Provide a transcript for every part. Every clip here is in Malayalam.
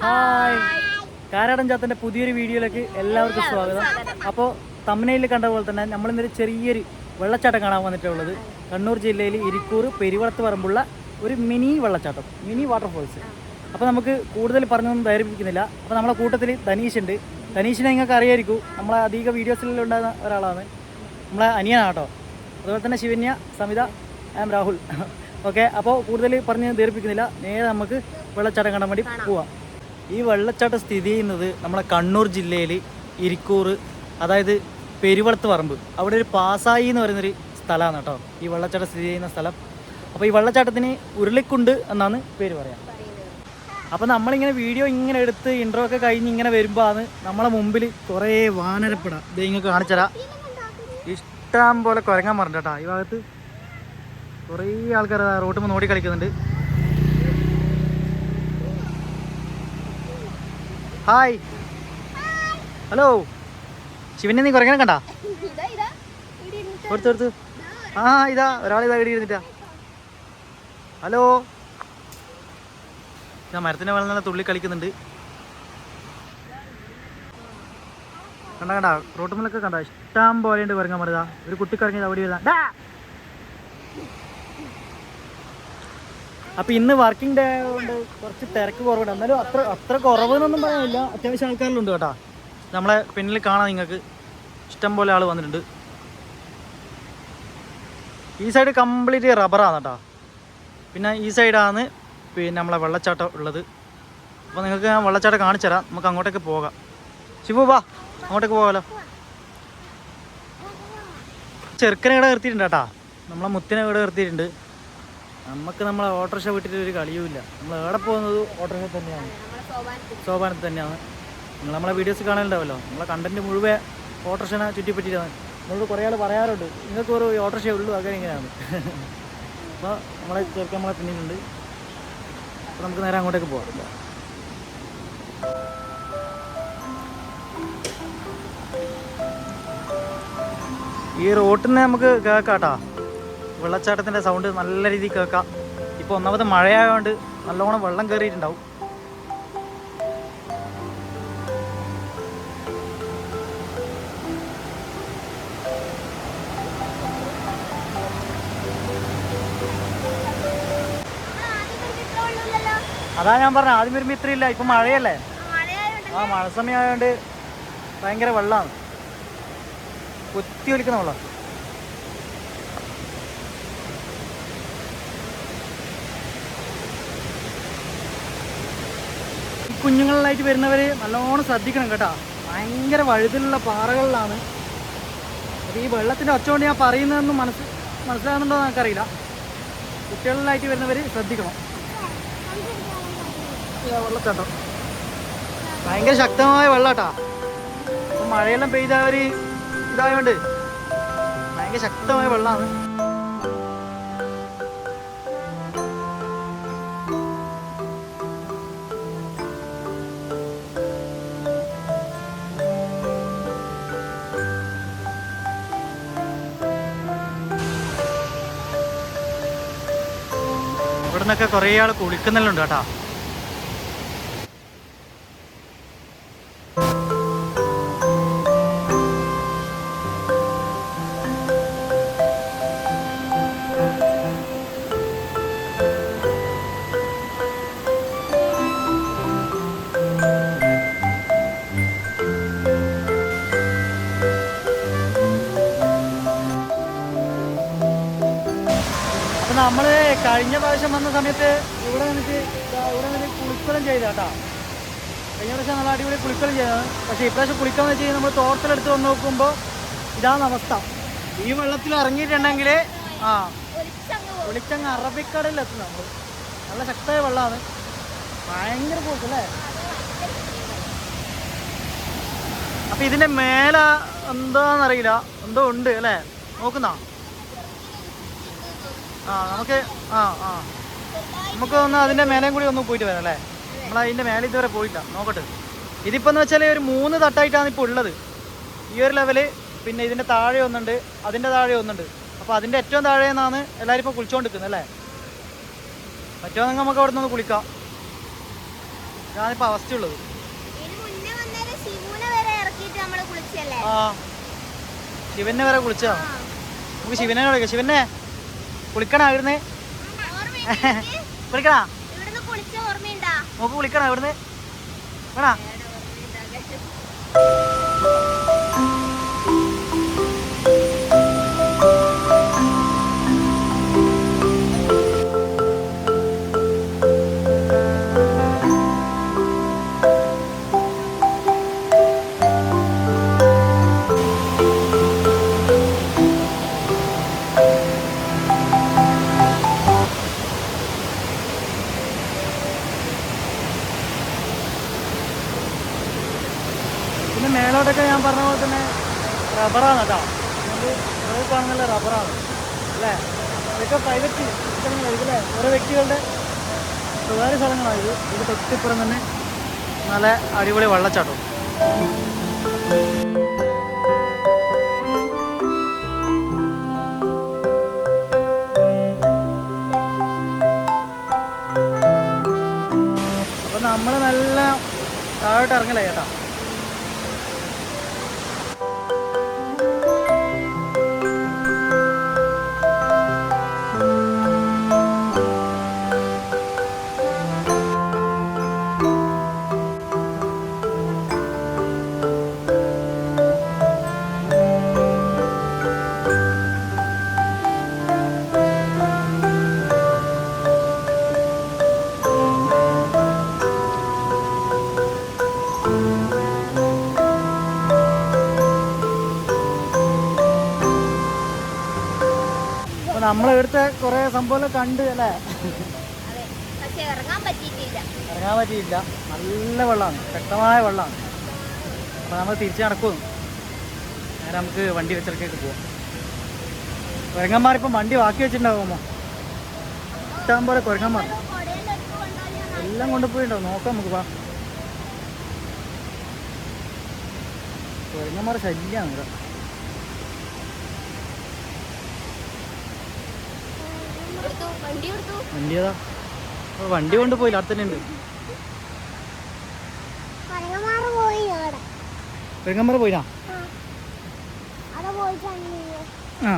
ഹായ്. കാരാടൻ ചാത്തന്റെ പുതിയൊരു വീഡിയോയിലേക്ക് എല്ലാവർക്കും സ്വാഗതം. അപ്പോൾ തമ്മനയിൽ കണ്ട പോലെ തന്നെ നമ്മളിന്നൊരു ചെറിയൊരു വെള്ളച്ചാട്ടം കാണാൻ വന്നിട്ടുള്ളത് കണ്ണൂർ ജില്ലയിൽ ഇരിക്കൂർ പെരുവളത്ത് പറമ്പുള്ള ഒരു മിനി വെള്ളച്ചാട്ടം മിനി വാട്ടർഫോൾസ്. അപ്പോൾ നമുക്ക് കൂടുതൽ പറഞ്ഞൊന്നും ധൈര്യപ്പിക്കുന്നില്ല അപ്പോൾ നമ്മളെ കൂട്ടത്തിൽ ധനീഷ് ഉണ്ട് ധനീഷിനെ നിങ്ങൾക്ക് അറിയായിരിക്കും. നമ്മളെ അധിക ഉണ്ടായിരുന്ന ഒരാളാണ്. നമ്മളെ അനിയനാണ് കേട്ടോ. അതുപോലെ തന്നെ ശിവന്യ സമിത ആം രാഹുൽ. ഓക്കെ അപ്പോൾ കൂടുതൽ പറഞ്ഞ് ധീർപ്പിക്കുന്നില്ല നേരെ നമുക്ക് വെള്ളച്ചാട്ടം കാണാൻ വേണ്ടി പോവാം. ഈ വെള്ളച്ചാട്ടം സ്ഥിതി ചെയ്യുന്നത് നമ്മുടെ കണ്ണൂർ ജില്ലയിൽ ഇരിക്കൂർ അതായത് പെരുവളത്ത് പറമ്പ്. അവിടെ ഒരു പാസായി എന്ന് പറയുന്നൊരു സ്ഥലമാണ് കേട്ടോ. ഈ വെള്ളച്ചാട്ടം സ്ഥിതി ചെയ്യുന്ന സ്ഥലം. അപ്പോൾ ഈ വെള്ളച്ചാട്ടത്തിന് ഉരുളിക്കുണ്ട് എന്നാണ് പേര് പറയാം. അപ്പോൾ നമ്മളിങ്ങനെ വീഡിയോ ഇങ്ങനെ എടുത്ത് ഇൻട്രോ ഒക്കെ കഴിഞ്ഞ് ഇങ്ങനെ വരുമ്പോഴാണ് നമ്മളെ മുമ്പിൽ കുറേ വാനരപ്പട. ഇത് ഇങ്ങനെ കാണിച്ചരാ ഇഷ്ടം പോലെ കുരങ്ങാൻ പറഞ്ഞു കേട്ടോ. ഈ ഭാഗത്ത് കുറേ ആൾക്കാർ റോട്ടുമ്പോൾ നോടി കളിക്കുന്നുണ്ട്. ഹായ് ഹലോ ശിവനെ നീ കുരങ്ങനെ കണ്ടാ? കൊടുത്തു കൊടുത്തു. ആ ഇതാ ഒരാളിതാ ഇടി ഇരുന്നിട്ടാ. ഹലോ ഞാൻ മരത്തിന്റെ വെള്ളം നല്ല തുള്ളി കളിക്കുന്നുണ്ട്. കണ്ട കണ്ട റോട്ടുമ്മലൊക്കെ കണ്ട? ഇഷ്ടം പോലെ ഉണ്ട് കുറങ്ങാൻ പറയുക ഒരു കുട്ടി കറങ്ങിയത് അവിടെ വരുന്ന അപ്പൊ ഇന്ന് വർക്കിംഗ് ഡേ ആയതുകൊണ്ട് കുറച്ച് തിരക്ക് കുറവുണ്ട്. എന്നാലും അത്ര അത്ര കുറവെന്നൊന്നും പറയാനില്ല. അത്യാവശ്യം ആൾക്കാരിലുണ്ട് കേട്ടോ. നമ്മളെ പിന്നിൽ കാണാം നിങ്ങൾക്ക് ഇഷ്ടം പോലെ ആൾ വന്നിട്ടുണ്ട്. ഈ സൈഡ് കംപ്ലീറ്റ് റബ്ബറാണ് കേട്ടോ. പിന്നെ ഈ സൈഡാണ് പിന്നെ നമ്മളെ വെള്ളച്ചാട്ടം ഉള്ളത്. അപ്പോൾ നിങ്ങൾക്ക് ഞാൻ വെള്ളച്ചാട്ടം കാണിച്ചു തരാം. നമുക്ക് അങ്ങോട്ടേക്ക് പോകാം. ശിവു വാ. അങ്ങോട്ടേക്ക് പോകാമല്ലോ ചെറുക്കനെ ഇവിടെ നിർത്തിയിട്ടുണ്ട് കേട്ടാ. നമ്മളെ മുത്തിനെ ഇവിടെ നിർത്തിയിട്ടുണ്ട്. നമുക്ക് നമ്മളെ ഓട്ടോറിക്ഷ വിട്ടിട്ട് ഒരു കളിയുമില്ല. നമ്മൾ എവിടെ പോകുന്നത് ഓട്ടോറിക്ഷ തന്നെയാണ്. സോപാനത്ത് തന്നെയാണ്. നിങ്ങൾ നമ്മളെ വീഡിയോസ് കാണലുണ്ടാവല്ലോ? നമ്മളെ കണ്ടന്റ് മുഴുവൻ ഓട്ടോറിക്ഷനെ ചുറ്റിപ്പറ്റിയിട്ടാണ്. നമ്മളോട് കുറേ ആൾ പറയാറുണ്ട്. നിങ്ങൾക്ക് ഒരു ഓട്ടോറിക്ഷ ഉള്ളൂ. അങ്ങനെ ഇങ്ങനെയാണ്. അപ്പോൾ നമ്മളെ ചെറുക്കൻ നമ്മളെ പിന്നിലുണ്ട്. അപ്പോൾ നമുക്ക് നേരെ അങ്ങോട്ടേക്ക് പോകാം ഈ റോട്ടിനെ നമുക്ക് കേൾക്കാട്ടാ വെള്ളച്ചാട്ടത്തിന്റെ സൗണ്ട് നല്ല രീതിയിൽ കേൾക്കാം. ഇപ്പോൾ ഒന്നാമത് മഴയായതുകൊണ്ട് നല്ലോണം വെള്ളം കയറിയിട്ടുണ്ടാവും അതാ ഞാൻ പറഞ്ഞ ആദ്യം വരുമ്പോൾ ഇത്രയില്ല ഇപ്പം മഴയല്ലേ? ആ മഴ സമയമായതുകൊണ്ട് ഭയങ്കര വെള്ളമാണ്. കുത്തി ഒലിക്കുന്ന വെള്ളം. കുഞ്ഞുങ്ങളിലായിട്ട് വരുന്നവർ നല്ലോണം ശ്രദ്ധിക്കണം കേട്ടോ. ഭയങ്കര വഴുതിലുള്ള പാറകളിലാണ്. അപ്പോൾ ഈ വെള്ളത്തിന്റെ ഒച്ച കൊണ്ട് ഞാൻ പറയുന്നതെന്ന് മനസ്സ് മനസ്സിലാകുന്നുണ്ടോ എന്ന് എനിക്കറിയില്ല. കുട്ടികളിലായിട്ട് വരുന്നവർ ശ്രദ്ധിക്കണം. വെള്ളച്ചാട്ടം. ഭയങ്കര ശക്തമായ വെള്ളാട്ടാ. അപ്പം മഴയെല്ലാം പെയ്ത അവർ ഇതായതുകൊണ്ട് ഭയങ്കര ശക്തമായ വെള്ളമാണ് ഇവിടെ നിന്നൊക്കെ കുറേ ആൾ കുളിക്കുന്നെല്ലാം കേട്ടാ. കഴിഞ്ഞ പ്രാവശ്യം വന്ന സമയത്ത് ഇവിടെ നിന്നിട്ട് ഇവിടെ നിന്ന് കുളിക്കലും ചെയ്ത കേട്ടാ. കഴിഞ്ഞ പ്രാവശ്യം നല്ല അടിപൊളി കുളിക്കലും ചെയ്തതാണ് പക്ഷേ ഇപ്രാവശ്യം കുളിക്കാന്ന് വെച്ച് കഴിഞ്ഞാൽ നമ്മൾ തോർത്തിലെടുത്ത് വന്ന് നോക്കുമ്പോൾ ഇതാണ് അവസ്ഥ. ഈ വെള്ളത്തിൽ ഇറങ്ങിയിട്ടുണ്ടെങ്കിൽ ആ കുളിച്ചങ്ങ് അറബിക്കടലിൽ എത്തും നമ്മൾ നല്ല ശക്തമായ വെള്ളമാണ് ഭയങ്കര പോക്കല്ലേ? അപ്പൊ ഇതിന്റെ മേലെ എന്താന്നറിയില്ല. എന്തോ ഉണ്ട് അല്ലേ? നോക്കുന്നോ? ആ നമുക്ക് ആ ആ. നമുക്ക് ഒന്ന് അതിന്റെ മേലെയും കൂടി ഒന്ന് പോയിട്ട് വരാം അല്ലേ? നമ്മൾ അതിന്റെ മേലെ ഇതുവരെ പോയില്ല നോക്കട്ടെ. ഇതിപ്പോൾ എന്ന് വെച്ചാൽ ഒരു മൂന്ന് തട്ടായിട്ടാണ് ഇപ്പോൾ ഉള്ളത്. ഈ ഒരു ലെവൽ പിന്നെ ഇതിന്റെ താഴെ ഒന്നുണ്ട് അതിന്റെ താഴെ ഒന്നുണ്ട്. അപ്പോൾ അതിന്റെ ഏറ്റവും താഴെ നിന്നാണ് എല്ലാവരും ഇപ്പോൾ കുളിച്ചുകൊണ്ടിരിക്കുന്നത് അല്ലേ? പറ്റുമെങ്കിൽ നമുക്ക് അവിടെ നിന്ന് കുളിക്കാം. ഇതാണിപ്പോൾ അവസ്ഥയുള്ളത്. ആ. ശിവനെ വരെ കുളിച്ചാ. നമുക്ക് ശിവനെ വിളിക്കാം ശിവനെ കുളിക്കണോ ഇവിടുന്ന്? കുളിക്കണോ? കുളിച്ച ഓർമ്മയുണ്ടാ? നമുക്ക് കുളിക്കണോ ഇവിടുന്ന്? വേണോ? പിന്നെ മേലോട്ടൊക്കെ ഞാൻ പറഞ്ഞ പോലെ തന്നെ റബ്ബറാണ് കേട്ടോ. റോഡ് കാണുന്നില്ല റബ്ബറാണ്. അല്ലേ? ഇതൊക്കെ പ്രൈവറ്റ് സ്ഥലങ്ങളായിരിക്കും അല്ലേ? ഓരോ വ്യക്തികളുടെ സ്വകാര്യ സ്ഥലങ്ങളാണ് ഇത്. ഇത് തൊട്ടിപ്പുറം തന്നെ നല്ല അടിപൊളി വെള്ളച്ചാട്ടം. നമ്മൾ ഇവിടുത്തെ കുറേ സംഭവം കണ്ട് അല്ലേ? ഇറങ്ങാൻ പറ്റിയിട്ടില്ല. പറ്റിയില്ല. നല്ല വെള്ളമാണ്. ശക്തമായ വെള്ളമാണ്. അപ്പൊ നമ്മൾ തിരിച്ചു നടക്കും. നേരെ നമുക്ക് വണ്ടി വെച്ചിടക്കേക്ക് പോവാം. കുരങ്ങന്മാരിപ്പം വണ്ടി ബാക്കി വെച്ചിട്ടുണ്ടാവുമോ ഇഷ്ടം പോലെ കുരങ്ങന്മാർ. എല്ലാം കൊണ്ടുപോയിണ്ടോ നോക്കാം നമുക്ക് വാ. കുരങ്ങന്മാർ ശല്യമാണ് ഇവിടെ. വണ്ടി വണ്ടി കൊണ്ട് പോയില്ല വണ്ടി കൊണ്ടുപോയില്ല അവിടെ തന്നെ ഉണ്ട് കുരങ്ങന്മാർ പോയിനാ? ആ. ആ.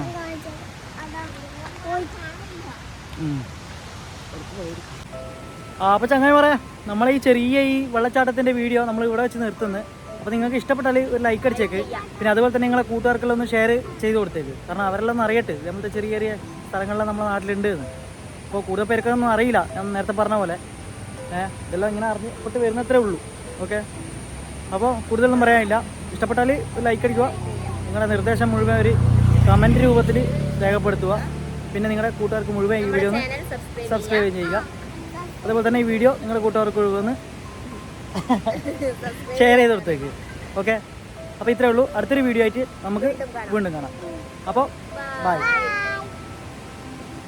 അപ്പോൾ ചങ്ങനെ പറയാം നമ്മളെ ഈ ചെറിയ ഈ വെള്ളച്ചാട്ടത്തിന്റെ വീഡിയോ നമ്മൾ ഇവിടെ വെച്ച് നിർത്തുന്നത് അപ്പോൾ നിങ്ങൾക്ക് ഇഷ്ടപ്പെട്ടാൽ ഒരു ലൈക്ക് അടിച്ചേക്ക്. പിന്നെ അതുപോലെ തന്നെ നിങ്ങളെ കൂട്ടുകാർക്കെല്ലാം ഒന്ന് ഷെയർ ചെയ്ത് കൊടുത്തേക്ക്. കാരണം അവരെല്ലാം ഒന്ന് അറിയട്ടെ. നമ്മുടെ ചെറിയ ചെറിയ സ്ഥലങ്ങളെല്ലാം നമ്മുടെ നാട്ടിലുണ്ട് എന്ന് അപ്പോൾ കൂടുതൽ പേർക്കൊന്നും അറിയില്ല. ഞാൻ നേരത്തെ പറഞ്ഞ പോലെ. ഏഹ് ഇതെല്ലാം ഇങ്ങനെ അറിഞ്ഞപ്പെട്ട് വരുന്നത്രേ ഉള്ളൂ. ഓക്കെ അപ്പോൾ കൂടുതലൊന്നും പറയാനില്ല. ഇഷ്ടപ്പെട്ടാൽ ഒരു ലൈക്ക് അടിക്കുക. നിങ്ങളുടെ നിർദ്ദേശം മുഴുവൻ ഒരു കമന്റ് രൂപത്തിൽ രേഖപ്പെടുത്തുക. പിന്നെ നിങ്ങളുടെ കൂട്ടുകാർക്ക് മുഴുവൻ ഈ വീഡിയോ ഒന്ന് സബ്സ്ക്രൈബ് ചെയ്യുക. അതുപോലെ തന്നെ ഈ വീഡിയോ നിങ്ങളുടെ കൂട്ടുകാർക്ക് ഒന്ന് ഷെയർ ചെയ്ത് കൊടുത്തേക്ക്. ഓക്കെ അപ്പോൾ ഇത്രേ ഉള്ളൂ. അടുത്തൊരു വീഡിയോ ആയിട്ട് നമുക്ക് വീണ്ടും കാണാം. അപ്പോൾ ബൈ